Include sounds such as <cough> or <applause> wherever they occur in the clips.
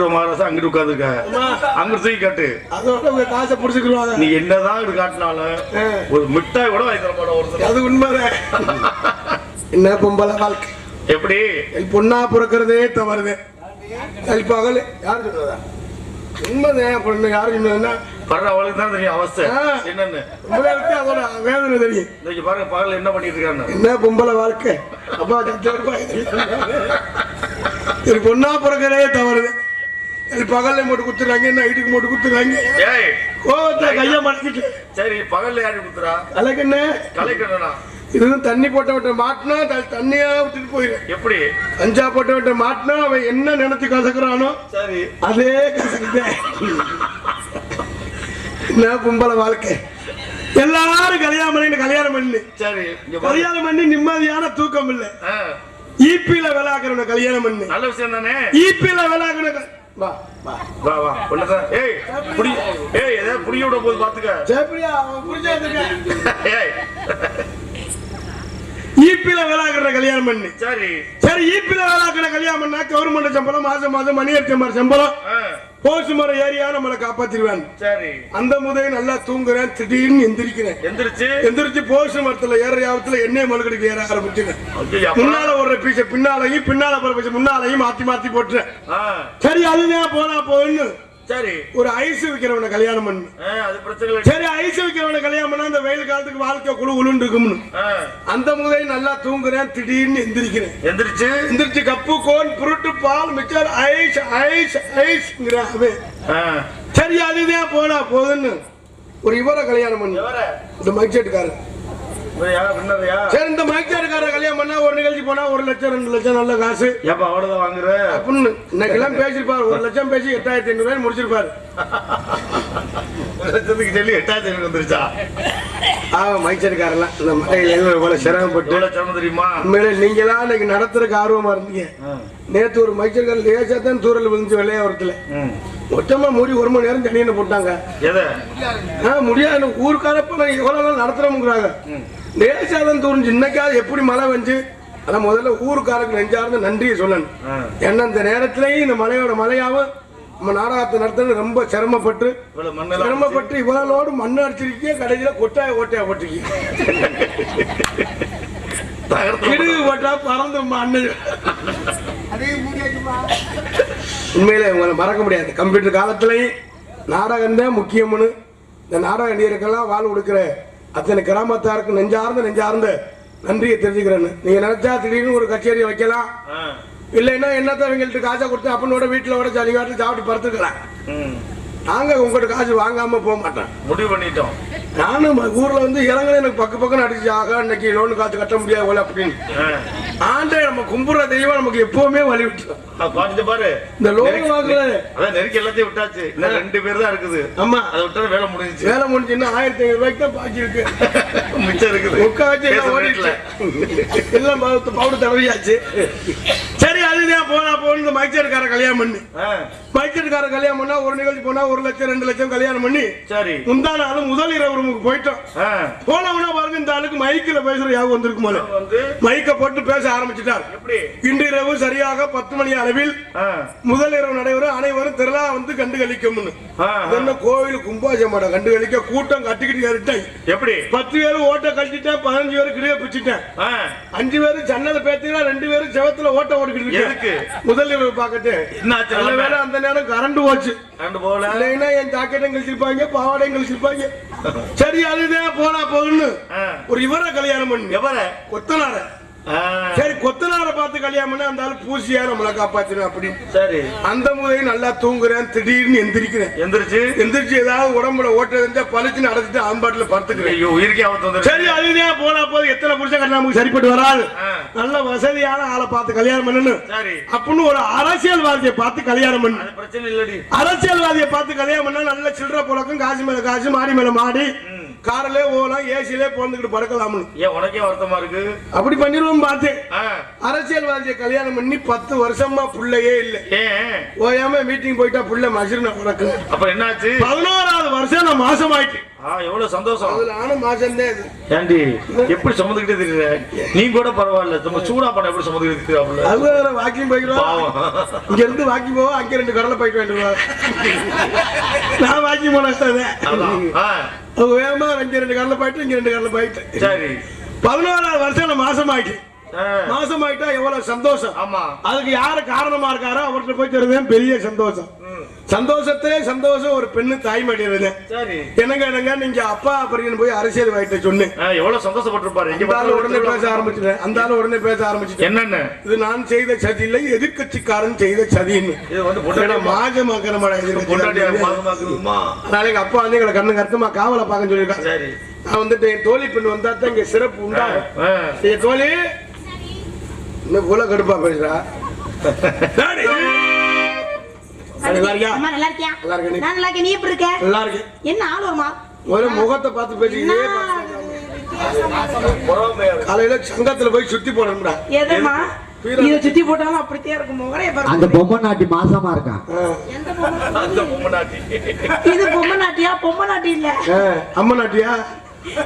கொடுக்குற மகாராசா அங்கிட்டு உட்காந்துருக்க. அங்கிட்டு தூக்கி காட்டு. காசை புடிச்சுக்கிடுவாங்க நீ என்னதான் இங்கிட்டு காட்டினாலும். ஒரு மிட்டாய் கூட வாங்கி தர மாட்டோம் ஒருத்தர். அது உண்மைதான். என்ன பொம்பளை வாழ்க்கை? எப்படி? பொண்ணா பிறக்கிறதே தவறுது கல் பகல். யார் சொல்றதா? உண்மைதான் பொண்ணு. யாரு சொன்னதுன்னா? அவளுக்கு தான் தெரியும் அவஸ்தை. என்னன்னு? அதோட வேதனை தெரியும். இன்னைக்கு பாருங்க பகல் என்ன பண்ணிட்டு இருக்கான்னு என்ன பொம்பளை வாழ்க்கை? அப்பா இது பொண்ணா பிறக்கிறதே தவறுது இது பகல்ல போட்டு குத்துறாங்க நைட்டுக்கு போட்டு குத்துறாங்க? ஏய் கோவத்தை கையை மடக்கிட்டு சரி பகல்ல யாரு குத்துறா? அதுக்கு என்ன கலைக்கணும்னா இதுவும் தண்ணி போட்ட விட்ட மாட்டினா தண்ணியா விட்டுட்டு போயிடும் எப்படி? கஞ்சா போட்ட விட்ட மாட்டினா அவன் என்ன நினைச்சு கசக்குறானோ சரி. அதே கசக்குதே. என்ன பொம்பளை வாழ்க்கை? எல்லாரும் கல்யாணம் பண்ணிட்டு கல்யாணம் பண்ணி. சரி. கல்யாணம் பண்ணி நிம்மதியான தூக்கம் இல்ல. ஈபில விளாக்குறவன கல்யாணம் பண்ணி. நல்ல விஷயம் தானே? ஈபில விளாக்குற வா வா வா. வா ஒண்ணுதான் ஏய் புடி ஏய் ஏதாவது புடிய விட போது பாத்துக்க. ஜெயப்பிரியா புரிஞ்சா ஏய். ஈபில விளாக்குற கல்யாணம் பண்ணி. சரி. சரி ஈபில விளாக்குற கல்யாணம் பண்ணா கவர்மெண்ட் சம்பளம் மாசம் மாசம் மணியர் சம்பளம். போசு மரம் ஏரியா நம்மளை காப்பாத்திருவான் சரி. அந்த முதல் நல்லா தூங்குறேன் திடீர்னு எந்திரிக்கிறேன். எந்திரிச்சு? எந்திரிச்சு போசு மரத்துல ஏற யாபத்துல எண்ணெய் மலுக்கடிக்கு ஏற ஆரம்பிச்சுங்க? முன்னால ஒரு பீச பின்னாலையும் பின்னால ஒரு பீச முன்னாலையும் மாத்தி மாத்தி போட்டுறேன் சரி அதுதான் போனா போகுன்னு சரி. ஒரு ஐஸ் விக்கிறவனை கல்யாணம் பண்ணு. அது பிரச்சனை சரி ஐஸ் விக்கிறவனை கல்யாணம் பண்ணா அந்த வெயில் காலத்துக்கு வாழ்க்கை குழு குழுன்னு இருக்கும்னு. அந்த முதல் நல்லா தூங்குறேன் திடீர்னு எந்திரிக்கிறேன். எந்திரிச்சு? எந்திரிச்சு கப்பு கோன் புருட்டு பால் மிச்சர் ஐஸ் ஐஸ் ஐஸ்ங்கிறான் அவன் ஆ, சரி அதுதான் போனா போதுன்னு. ஒரு இவரை கல்யாணம் பண்ணு? இந்த மைக்செட்டுக்காரர் இவரையா, பின்னரையா? சரி இந்த மைக்செட்டுக்காரர் கல்யாணம் பண்ணா ஒரு நிகழ்ச்சி போனா ஒரு லட்சம் ரெண்டு லட்சம் நல்ல காசு. ஏப்பா அவ்வளவுதான் வாங்குற? அப்படின்னு இன்னைக்கெல்லாம் பேசிருப்பாரு ஒரு லட்சம் பேசி எட்டாயிரத்தி ஐநூறு ரூபாய் முடிச்சிருப்பாரு. லட்சத்துக்கு சொல்லி எட்டாயிரத்தி ஐநூறு வந்துருச்சா? ஆமா மைக்செட்டுக்காரெல்லாம் இந்த மலையில எல்லாம் இவ்வளவு சிரமப்பட்டு தெரியுமா? உண்மையிலே நீங்களா இன்னைக்கு நடத்துறதுக்கு ஆர்வமா இருந்தீங்க. நேத்து ஒரு மைக்செட்டுக்காரர் லேசா தான் தூரல் விழுந்து வெள்ளையாவரத்துல. ம். மொத்தமா மூடி ஒரு மணி நேரம் தண்ணியை போட்டாங்க. முடியாது. ஊருக்காரப்ப நான் எவ்வளவு நாள் நடத்துறோம்ங்கிறாங்க. லேசாதான் தூரிஞ்சு இன்னைக்காவது எப்படி மழை வந்து அதான் முதல்ல ஊருக்காரருக்கு நெஞ்சார்ந்து நன்றியை சொல்லணும். ஏன்னா இந்த நேரத்திலையும் இந்த மலையோட மலையாவும் நம்ம நாடகத்தை நடத்துறது ரொம்ப சிரமப்பட்டு சிரமப்பட்டு இவ்வளோடு மண் அடிச்சிருக்கீங்க கடைசியில கொட்டாய ஓட்டையா போட்டிருக்கீங்க. கிடுகு போட்டா பறந்து மண்ணு. உண்மையிலே உங்களை மறக்க முடியாது. கம்ப்யூட்டர் காலத்திலையும் நாடகம் தான் முக்கியம்னு. இந்த நாடக நடிகருக்கெல்லாம் வாழ் கொடுக்குற அத்தனை கிராமத்தாருக்கு நெஞ்சார்ந்த நெஞ்சார்ந்த நன்றியை தெரிஞ்சுக்கிறேன்னு நீங்க நினைச்சா திடீர்னு ஒரு கச்சேரி வைக்கலாம். இல்லைன்னா என்னத்த அவங்கள்ட்ட காசை கொடுத்து அப்பனோட வீட்டில் விட ஜாலி காட்டில் சாப்பிட்டு படுத்துக்கலாம் ம். நாங்க உங்கள்கிட்ட காசு வாங்காம போக மாட்டேன் முடிவு பண்ணிட்டோம். நானும் ஊர்ல வந்து இறங்குன எனக்கு பக்க பக்கம் அடிச்சு ஆக இன்னைக்கு லோன் காசு கட்ட முடியாது போல அப்படின்னு. ஆண்டே நம்ம கும்புற தெய்வம் நமக்கு எப்பவுமே வழி பாத்துட்டு பாரு. இந்த லோன் வாங்குறது அதான் நெருக்கி எல்லாத்தையும் விட்டாச்சு. இன்னும் ரெண்டு பேர் தான் இருக்குது. ஆமா. அதை விட்டா வேலை முடிஞ்சுச்சு. வேலை முடிஞ்சுன்னா ஆயிரத்தி ஐநூறு ரூபாய்க்கு தான் பாக்கி இருக்கு. <laughs> மிச்சம் இருக்குது. உட்கா வச்சு எல்லாம் வீட்டுல. எல்லாம் பவுடர் தடவியாச்சு. சரி அதுதான் போனா போன இந்த மைச்சர்கார கல்யாணம் பண்ணு. ஆ, மைச்சர்கார கல்யாணம் பண்ணா ஒரு நிகழ்ச்சி போனா ஒரு லட்சம் ரெண்டு லட்சம் கல்யாணம் பண்ணி சரி. முந்தா நாள் முதல் இரவு ரூமுக்கு போயிட்டோம். போனவனா பாருங்க இந்த ஆளுக்கு மைக்கில் பேசுற யாவும் வந்திருக்கு போல. மைக்க போட்டு பேச ஆரம்பிச்சிட்டார். இன்று இரவு சரியாக பத்து மணி அளவில் முதல் இரவு நடைபெறும். அனைவரும் திரளா வந்து கண்டு கழிக்கும்னு என்ன கோவில் கும்பாஜமாட கண்டு கழிக்க கூட்டம் கட்டிக்கிட்டு ஏறிட்டேன். எப்படி? பத்து பேர் ஓட்ட கழிச்சிட்டேன் பதினஞ்சு பேர் கிளிய பிடிச்சிட்டேன் அஞ்சு பேர் ஜன்னல பேத்தீங்கன்னா ரெண்டு பேரும் செவத்துல ஓட்ட ஓடிக்கிட்டு இருக்கேன். முதல் இரவு பார்க்கட்டு. என்ன? வேளை அந்த நேரம் கரண்ட் போச்சு. கண்டு போகல. இல்லைன்னா என் ஜாக்கெட்டும் கழிச்சிருப்பாங்க பாவாடையும் கழிச்சிருப்பாங்க சரி அதுதான் போனா போகுன்னு ஒரு இவரை கல்யாணம் பண்ணு. எவர? கொத்தனார. சரி கொத்தனார பார்த்து கல்யாணம் ஆளு பூசியா நம்மளை காப்பாத்திடும் அப்படின்னு சரி. அந்த முதல் நல்லா தூங்குறேன் திடீர்னு எந்திரிக்கிறேன். எந்திரிச்சு? எந்திரிச்சு ஏதாவது உடம்புல ஓட்ட இருந்தா பளிச்சுன்னு அடைச்சிட்டு ஆம்பாட்டுல படுத்துக்கிறேன். ஐயோ உயிருக்கே ஆபத்து சரி அதுதான் போனா போது எத்தனை புருஷன் கட்டினா நமக்கு சரிப்பட்டு வராது. நல்ல வசதியான ஆளை பார்த்து கல்யாணம் பண்ணணும் சரி. அப்படின்னு ஒரு அரசியல்வாதியை பார்த்து கல்யாணம் பண்ணு. பிரச்சனை இல்லடி. அரசியல்வாதியை பார்த்து கல்யாணம் பண்ணா நல்ல சில்லற புழக்கம் காசு மேல காசு மாடி மேல மாடி. காரிலே போகலாம் ஏசிலே போந்துக்கிட்டு படுக்கலாம்னு ஏன் உனக்கே வருத்தமா இருக்கு? அப்படி பண்ணிடுவோம் பார்த்தேன். ஆ, அரசியல்வாதியை கல்யாணம் பண்ணி பத்து வருஷமா புள்ளையே இல்ல. ஏன் ஓயாம மீட்டிங் போயிட்டா புள்ள மசிறுன உனக்கு. அப்ப என்னாச்சு? பதினோராவது வருஷம் நான் மாசம் ஆயிட்டேன் எவ்வளவு சந்தோஷம். அதுல நானும் மாசம் ஏண்டி எப்படி சுமந்துக்கிட்டே தெரியல நீ கூட பரவாயில்ல நம்ம சூடா படம் எப்படி சுமந்துக்கிட்டு தெரியாப்புல அது வேற வாக்கிங் இங்க இருந்து வாக்கிங் போவோம் அங்க ரெண்டு கடலை போயிட்டு வேண்டுவா நான் வாக்கிங் போனேன். ஆ, அவங்க வேகமா ரெண்டு கடலை போயிட்டு இங்க ரெண்டு கடலை போயிட்டு. சரி. பதினோராவது வருஷம் நான் மாசம் ஆயிட்டு மாசம் ஆயிட்டா எவ்வளவு சந்தோஷம். ஆமா. அதுக்கு யாரு காரணமா இருக்காரோ அவர்கிட்ட போய் தருவேன் பெரிய சந்தோஷம். சந்தோஷத்திலே சந்தோஷம் ஒரு பெண்ணு தாய்மடி இருந்தேன் என்னங்க என்னங்க நீங்க அப்பா அப்படின்னு போய் அரசியல் வாயிட்ட சொன்னேன். ஆ, எவ்வளவு சந்தோஷப்பட்டிருப்பாரு? ஆளு உடனே பேச ஆரம்பிச்சிட்டேன். அந்த உடனே பேச ஆரம்பிச்சிட்டேன். என்னன்னு? இது நான் செய்த சதி இல்லை எதிர்கட்சிக்காரன் செய்த சதின்னு. இது வந்து ஏன்னா பொண்டாட்டி மாஜமாக்கிற பொண்டாட்டியா மாட்டேன் பாகமாக்குமா அதனால எங்க அப்பா வந்து எங்களை கண்ணு கருத்துமா காவலை பார்க்க சொல்லியிருக்காங்க சரி. நான் வந்துட்டு என் தோழி பெண் வந்தா தான் இங்க சிறப்பு உண்டா? ஆ, என் தோழி இன்னும் போல கடுப்பா பேசுறா டாடி. நல்லா இருக்கியா? அம்மா, நல்லா இருக்கியா? நல்லா இருக்கேன் நீ. நல்லா இருக்கேன். எப்படி இருக்க? நல்லா இருக்கு என்ன ஆள் வருமா? ஒரு முகத்தை பார்த்து பேசிக்கிட்டே. காலையில சங்கத்துல போய் சுத்தி போடணும்டா எதும்மா? வீரா. இதை சுத்தி போட்டாலும் அப்படித்தான் இருக்கும். முகரைய. அந்த பொம்மை நாட்டி மாசமா இருக்கான் இது பொம்மை நாட்டியா பொம்மை நாட்டி இல்ல அம்மா நாட்டியா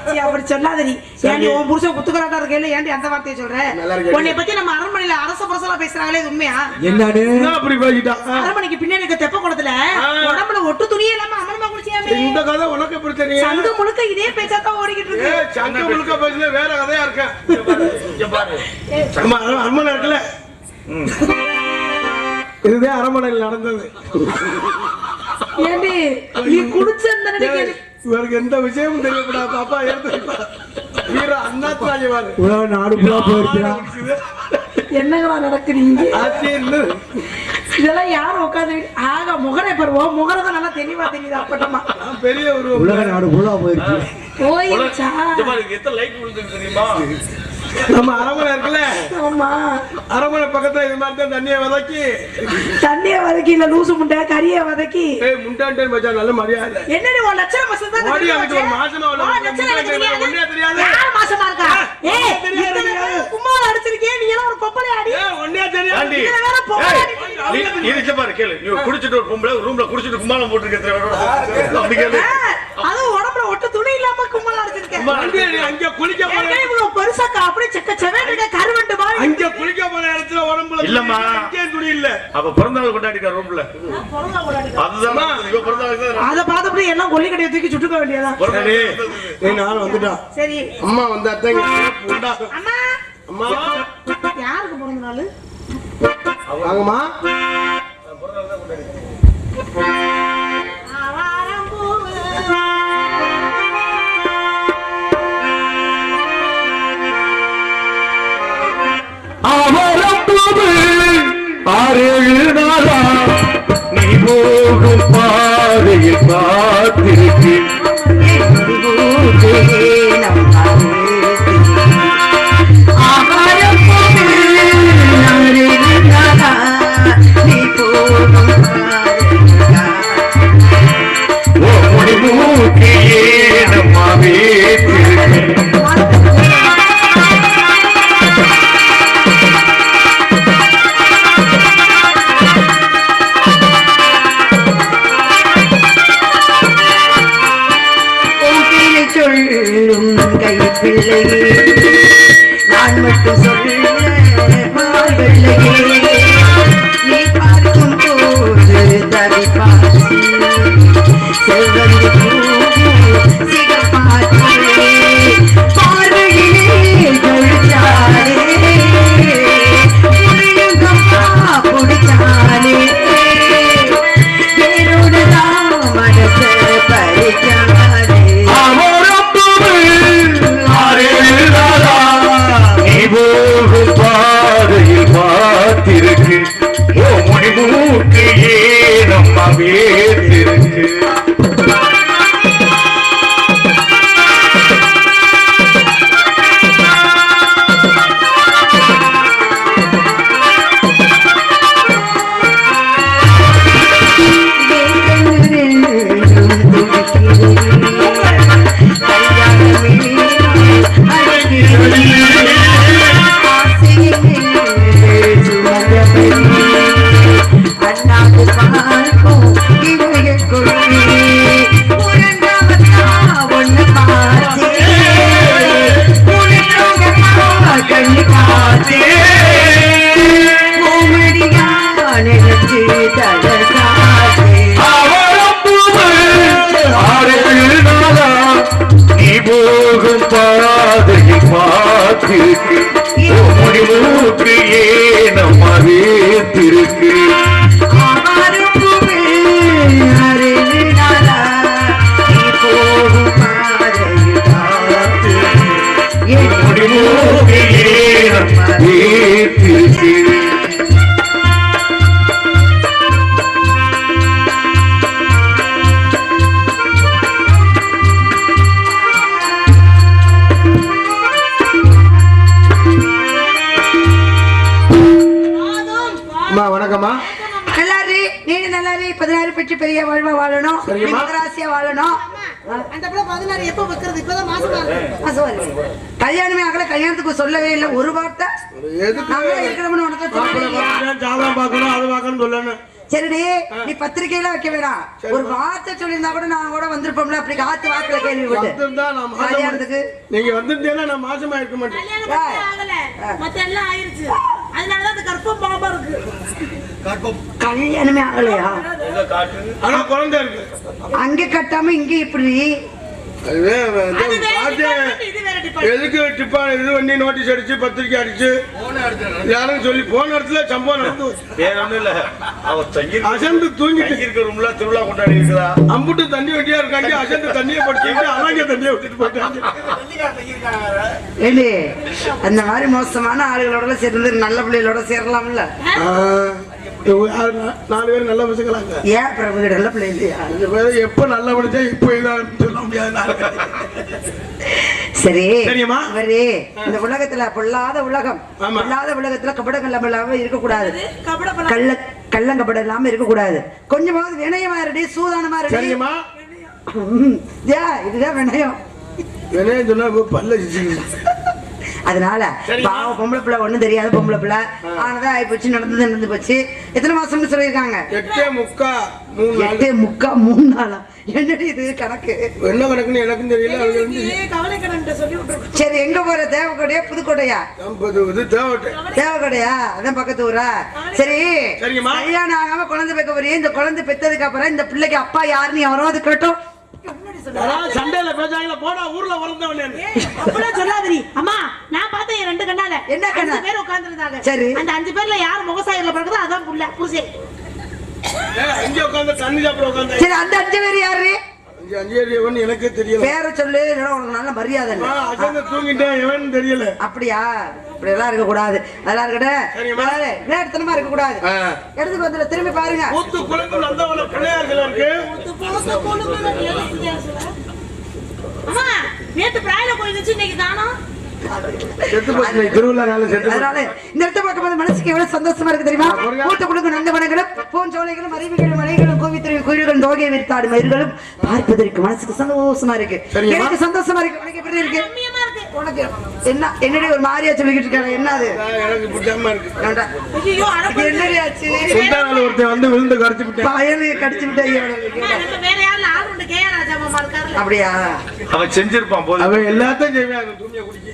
சீ, அப்படி சொல்லாத நீ ஏன்டி உன் புருஷன் குத்துக்கலாட்டா இருக்கையில ஏன்டி அந்த வார்த்தையை சொல்ற? நல்லா இருக்கேன். உன்னை பத்தி நம்ம அரண்மனையில அரச பரசலா பேசுறாங்களே இது உண்மையா? என்னன்னு என்ன அப்படி பேசிட்டா. அரண்மனைக்கு பின்னாடி இருக்க தெப்ப குளத்துல உடம்புல ஒட்டு துணியே இல்லாம அமலமா குளிச்சியாமே. இந்த கதை உனக்கு எப்படி தெரியும்? சங்கு முழுக்க இதே பேச்சாத்தான் ஓடிக்கிட்டு ஏ, இருக்கு சங்க முழுக்க பேசுன வேற கதையா இருக்கேன். இங்க பாரு அம்மா, அர- அரண்மனை இருக்குல்ல. இதுதான் அரண்மனையில் நடந்தது. ஏண்டி நீ குடிச்சிருந்த இவருக்கு எந்த விஷயமும் தெரியப்படா பாப்பா எடுத்து வைப்பா. வீர பாரு உலக நாடு ஃபுல்லா போயிருக்கிறான் என்னங்களா நடக்குறீங்க இதெல்லாம் யாரும் உட்காந்து ஆக முகரை பருவம் முகரை தான் நல்லா தெளிவா தெரியுது அப்பட்டமா. நான் பெரிய ஒரு உலக நாடு ஃபுல்லா போயிருச்சு. போயிருச்சா? பாரு, எத்தனை லைட் தெரியுமா? நம்ம அரண்மனை இருக்குல்ல? ஆமா. அரண்மனை பக்கத்துல இது மாதிரி தான் தண்ணியை வதக்கி. தண்ணிய வதக்கி இல்ல லூசு முண்டை கறிய வதக்கி. ஏய் முண்டாண்டே மச்சான் நல்ல மரியாதை. என்னடி உன் லட்சணம் மசம் தான் ஓடி அங்கிட்டு ஒரு மாசமா உள்ள. ஒண்ணே தெரியாது. யார் மாசமா இருக்கா? ஏய் கும்மாளம் அடிச்சிருக்கேன் நீ எல்லாம் ஒரு கொப்பளை அடி ஏய், ஒண்ணே தெரியாது. இதுல வேற. நீ- நீ இங்க பாரு, கேளு. நீ குடிச்சிட்டு ஒரு பொம்பளை ரூம்ல குடிச்சிட்டு கும்மாளம் போட்டுருக்க? அப்படி கேளு. அதுவும் உடம்புல ஒட்டு துணி இல்லாம கும்மாளம் அடிச்சிருக்கேன் அங்கே நீ அங்க குளிக்க போற ஏற்கனவே இவ்வளவு பெருசாக்கா அப்படியே செக்க செவன் இருக்க கருவண்டு மாதிரி அங்க குளிக்க போற இடத்துல உடம்புல இல்லம்மா. அங்கே துணி இல்ல. அப்ப பிறந்த நாள் கொண்டாடிட்டா ரூம்ல கொண்டாடி. அதுதான் இவ பிறந்த நாள் தான் அதை பார்த்தபடி எல்லாம் கொல்லி கடையை தூக்கி சுட்டுக்க வேண்டியதான் பிறந்த நாள் சரி. தான். நீ நான் வந்துட்டான் சரி. அம்மா வந்தா தான் அம்மா. அம்மா. யாருக்கு பிறந்த நாள்? வாங்கம்மா. அவரம்பு சொல்லும் கைப்பிள்ளையே நான் மட்டும் சொல்ல மார்பிள்ளையே. பார்த்து முடிவுக்கு ஏன் நம்ம வேத்திருக்கு பெற்று பெரிய வாழ்வா வாழணும். மகராசியா வாழணும். அந்த பிள்ளை பதினாறு எப்ப வைக்கிறது? இப்பதான் மாசமா. கல்யாணமே ஆகல கல்யாணத்துக்கு சொல்லவே இல்லை. ஒரு வார்த்தை. எதுக்கு? நாங்களே இருக்கிறோம்னு உனக்கு சரிடி நீ பத்திரிக்கையில வைக்க வேணாம் ஒரு வார்த்தை சொல்லியிருந்தா கூட நான் கூட வந்திருப்போம்ல. அப்படி காத்து நான் மாசமா கல்யாணத்துக்கு. நீங்க வந்திருந்தீங்கன்னா நான் மாசமா இருக்க மாட்டேன். அதனாலதான் அந்த கற்பம் பாம்பா இருக்கு. கல்யாணமே ஆகலையா? ஆனா குழந்தை இருக்கு. அங்க கட்டாம இங்க இப்படி அதுவே department. எதுக்கு டிப்பா இது பண்ணி நோட்டீஸ் அடிச்சு பத்திரிக்கை அடிச்சு? யாரும் சொல்லி போன இடத்துல சம்பவம் நடந்து போச்சு. வேற ஒண்ணும் இல்ல. அவ தங்கி அசந்து தூங்கிட்டு தங்கி இருக்க ரூம்ல திருவிழா கொண்டாடி இருக்கிறா அம்புட்டு தண்ணி வெட்டியா இருக்காங்க. அசந்து தண்ணியை படிச்சுட்டு அவங்க தண்ணியை விட்டுட்டு போயிட்டாங்க. ஏண்டி அந்த மாதிரி மோசமான ஆளுகளோட சேர்ந்து நல்ல பிள்ளைகளோட சேரலாம்ல? நாலு பேர் நல்ல பசங்களாங்க ஏன் பிரபு நல்ல பிள்ளை இல்லையா? அஞ்சு பேர் எப்ப நல்ல படிச்சா இப்ப இதான் சொல்ல முடியாது. சரி. இவரு இந்த உலகத்துல பொல்லாத உலகம். பொல்லாத உலகத்துல கபடங்கள் இல்லாம இருக்கக்கூடாது. கள்ள கள்ளங்கபடம் இல்லாம இருக்கக்கூடாது. கொஞ்சமாவது வினயமா இருடி சூதானமா இருடி. இதுதான் வினயம். என்ன சொன்னா பல்ல. அதனால. பாவம் பொம்பளை பிள்ளை ஒண்ணும் தெரியாது பொம்பளை பிள்ளை. ஆனதான் ஆகி போச்சு நடந்தது நடந்து போச்சு. எத்தனை மாசம்னு சொல்லியிருக்காங்க? எட்டே முக்கா மூணு நாள். எட்டு முக்கா மூணு நாளா? என்னடி இது கணக்கு? என்ன கணக்குன்னு எனக்கும் தெரியல சரி எங்க போற? தேவக்கோட்டையா புதுக்கோட்டையா? தேவக்கோட்டையா அதான் பக்கத்து ஊரா? சரி. கல்யாணம் ஆகாம குழந்தை பெக்க போறியே? இந்த குழந்தை பெத்ததுக்கு அப்புறம் இந்த பிள்ளைக்கு அப்பா யாருன்னு எவரோ அது கேட்டோம் சண்டையில பேசாங்களா போடா ஊர்ல வளர்ந்தவன் அப்படிலாம் சொல்லாதடி. அம்மா நான் பார்த்தேன் என் ரெண்டு கண்ணால. என்ன கண்ணு? அஞ்சு பேர் உட்கார்ந்திருந்தாங்க. சரி. அந்த அஞ்சு பேர்ல யார் முகசாயில பிறகுதோ அதான் புள்ள புருஷன் அங்கே உட்காந்து தண்ணி சாப்பிட சரி அந்த அஞ்சு பேர் யாரு? அஞ்சு அஞ்சு எனக்கே தெரியல. பேரை சொல்லு உனக்கு நல்ல மரியாதை தூங்கிட்டேன் தெரியல. அப்படியா? இப்படி எல்லாம் இருக்க கூடாது அதெல்லாம் இருக்கட்டும். நேரத்தனமா இருக்க கூடாது ஆ. எடுத்துட்டு வந்து திரும்பி பாருங்க. கூத்து குளத்தில் வந்தவன பிள்ளையார்கள் இருக்கு. அம்மா நேத்து பிராயில போயிருந்துச்சு இன்னைக்கு தானம்? மனசுக்கு எவ்வளவு சந்தோஷமா இருக்கு தெரியுமா. கூட்டு குடுக்கும் நந்தவனங்களும் பூஞ்சோலைகளும் அருவிகளும் மலைகளும் கோவித்திரு குயில்களும் தோகை விரித்தாடு மயிர்களும் பார்ப்பதற்கு மனசுக்கு சந்தோஷமா இருக்கு. எனக்கு சந்தோஷமா இருக்கு. உனக்கு எப்படி இருக்கு? உனக்கு என்ன என்னடி ஒரு மாதிரியா சொல்லிக்கிட்டு இருக்காங்க? என்ன அது எனக்கு பிடிச்சாம இருக்கு. ஏன்டா? ஐயோ இது என்னடி ஆச்சு சுல்தானால ஒருத்தன் வந்து விழுந்து கடிச்சு விட்டேன். பயலு கடிச்சு விட்டா வேற யாரும் ஆள் உண்டு. கேஆ ராஜா மாமா இருக்காருல்ல. அப்படியா? அவன் செஞ்சிருப்பான் போது. அவன் எல்லாத்தையும் செய்வேன். அந்த துணியை குடிக்க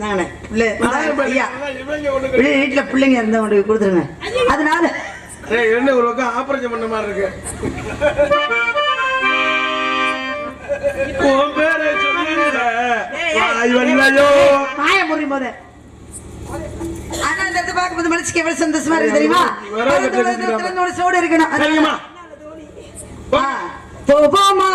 நானே பிள்ளை வீட்டுல பிள்ளைங்க இருந்தவங்க கொடுத்துருங்க. அதனால ஏய், என்ன ஒரு பக்கம் ஆபரேஷன் பண்ண மாதிரி இருக்கு. உன் பேரை சொல்லுங்க. வாய் வல்லையோ. மாய முறி போத ஆனா இந்த இடத்த பார்க்கும்போது மனசுக்கு எவ்வளவு சந்தோஷமா இருக்கு தெரியுமா சோடு இருக்கணும் சரிங்கம்மா. ஆ. போவோமா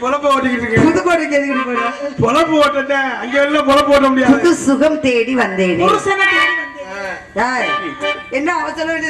பொழப்பு ஓட்டிக்கிட்டு புதுக்கோட்டைக்கு எதுக்கு போயிடும் பொழப்பு ஓட்டேன் அங்க வெளில பொழப்பு ஓட்ட என்ன அவசரம்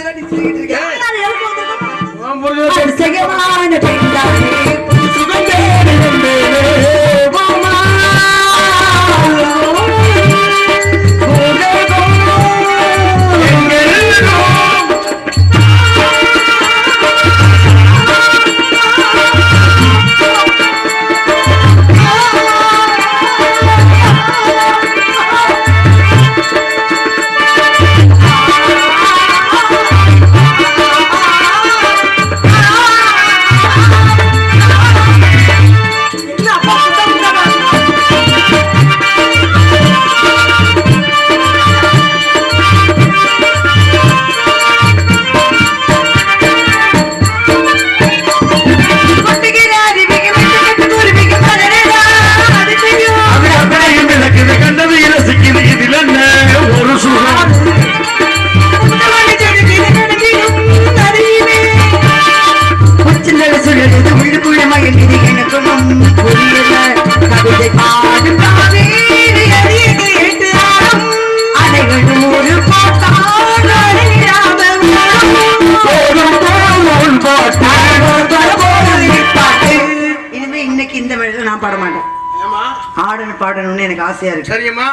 சாப்பிட மாட்டேன் ஆடணும் பாடணும்னு எனக்கு ஆசையா இருக்கு. சரியம்மா.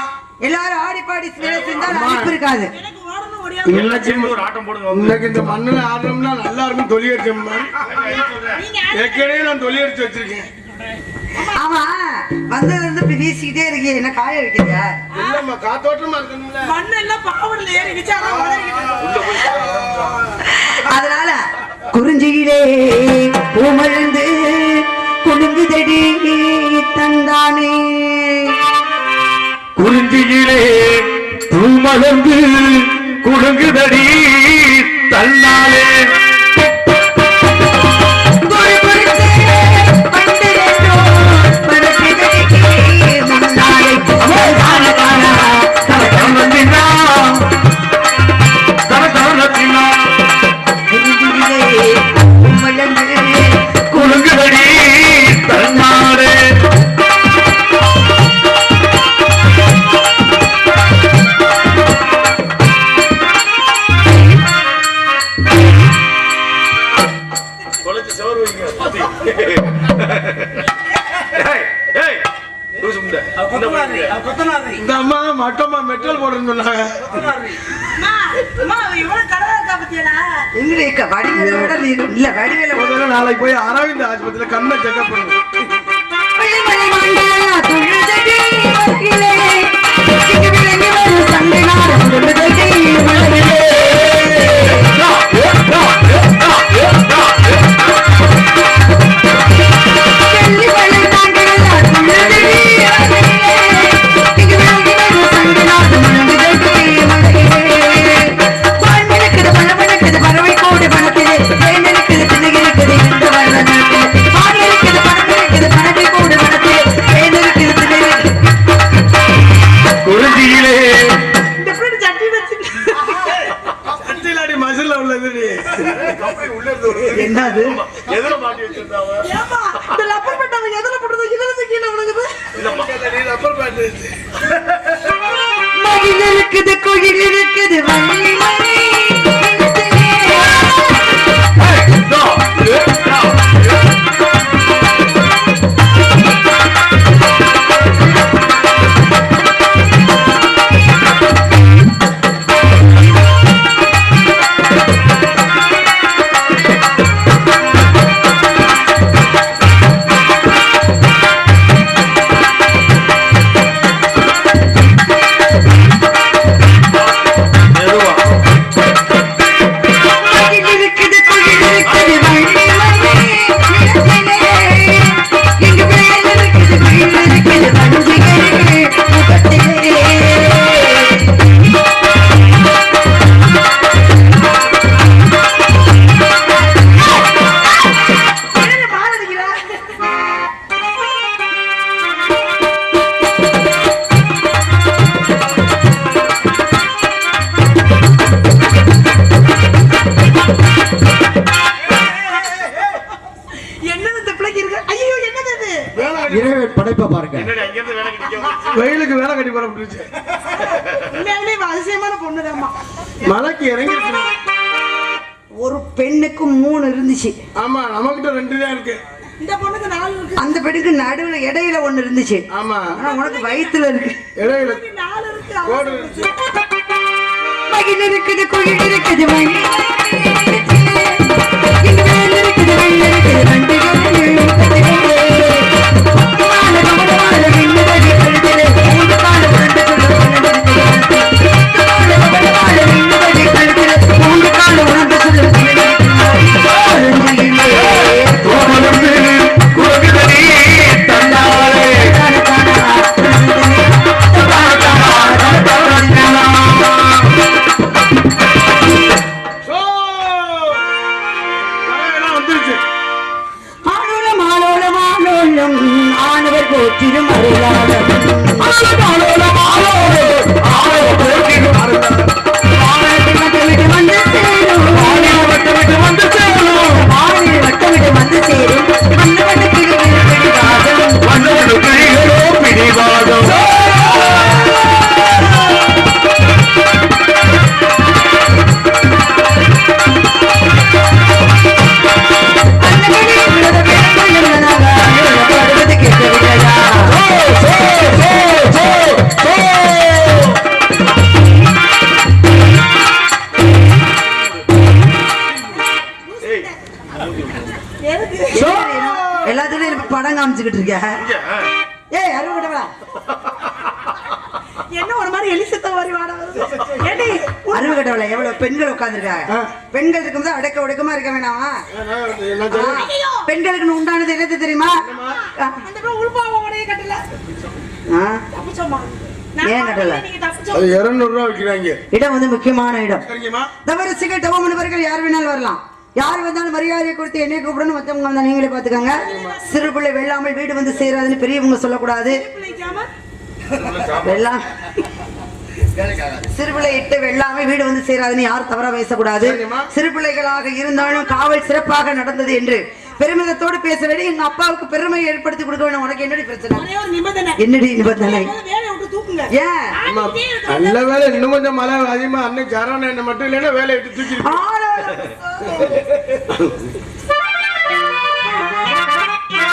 எல்லாரும் ஆடி பாடி வேலை செஞ்சால் அழைப்பு இருக்காது. இந்த வீசிக்கிட்டே இருக்கீங்க. என்ன காய வைக்கிறீங்க? அதனால குறிஞ்சியிலே உமிழ்ந்து குறுந்திதடி தந்தானே. குறிஞ்சியிலே பூமலர்ந்து குடுங்குதடி தன்னாலே. teşekkür. இருந்துச்சு ஆமா. ஆனா உனக்கு வயித்துல இருக்கு. இடையில நாலு இருக்கு கோடு அவளுக்கு இருக்கு. மகிழ் இருக்குது குயில் இருக்குது அடக்க ஒடுக்கமா இருக்க வேணாமா? பெண்களுக்கு உண்டானது என்னது தெரியுமா? ஏன் கட்டல? நீங்க தப்பிச்சோம்? அது இருநூறு ரூபா விற்கிறாங்க. இடம் வந்து முக்கியமான இடம். சரிங்கம்மா. தவறுசுகள் தவமனுவர்கள் யார் வேணாலும் வரலாம். யார் வந்தாலும் மரியாதையை கொடுத்து என்னை கூப்பிடணும் மத்தவங்க வந்தா நீங்களே பாத்துக்கோங்க சிறு பிள்ளை வெள்ளாமல் வீடு வந்து சேராதுன்னு பெரியவங்க சொல்லக்கூடாது. சிறுபிள்ளை இட்டு வெள்ளாமை வீடு வந்து சேராதுன்னு யாரும் தவறா பேசக்கூடாது. சரிம்மா. சிறு பிள்ளைகளாக இருந்தாலும் காவல் சிறப்பாக நடந்தது என்று பெருமிதத்தோடு பேச வேண்டிய எங்க அப்பாவுக்கு பெருமை ஏற்படுத்தி கொடுக்க வேணும் உனக்கு என்னடி பிரச்சனை? ஒரே ஒரு நிபந்தனை. என்னடி நிபந்தனை? நல்ல வேலை இன்னும் கொஞ்சம் மழை அதிகமா அன்னைக்கு சரவண என்ன மட்டும் இல்லைன்னா வேலையை விட்டு தூக்கி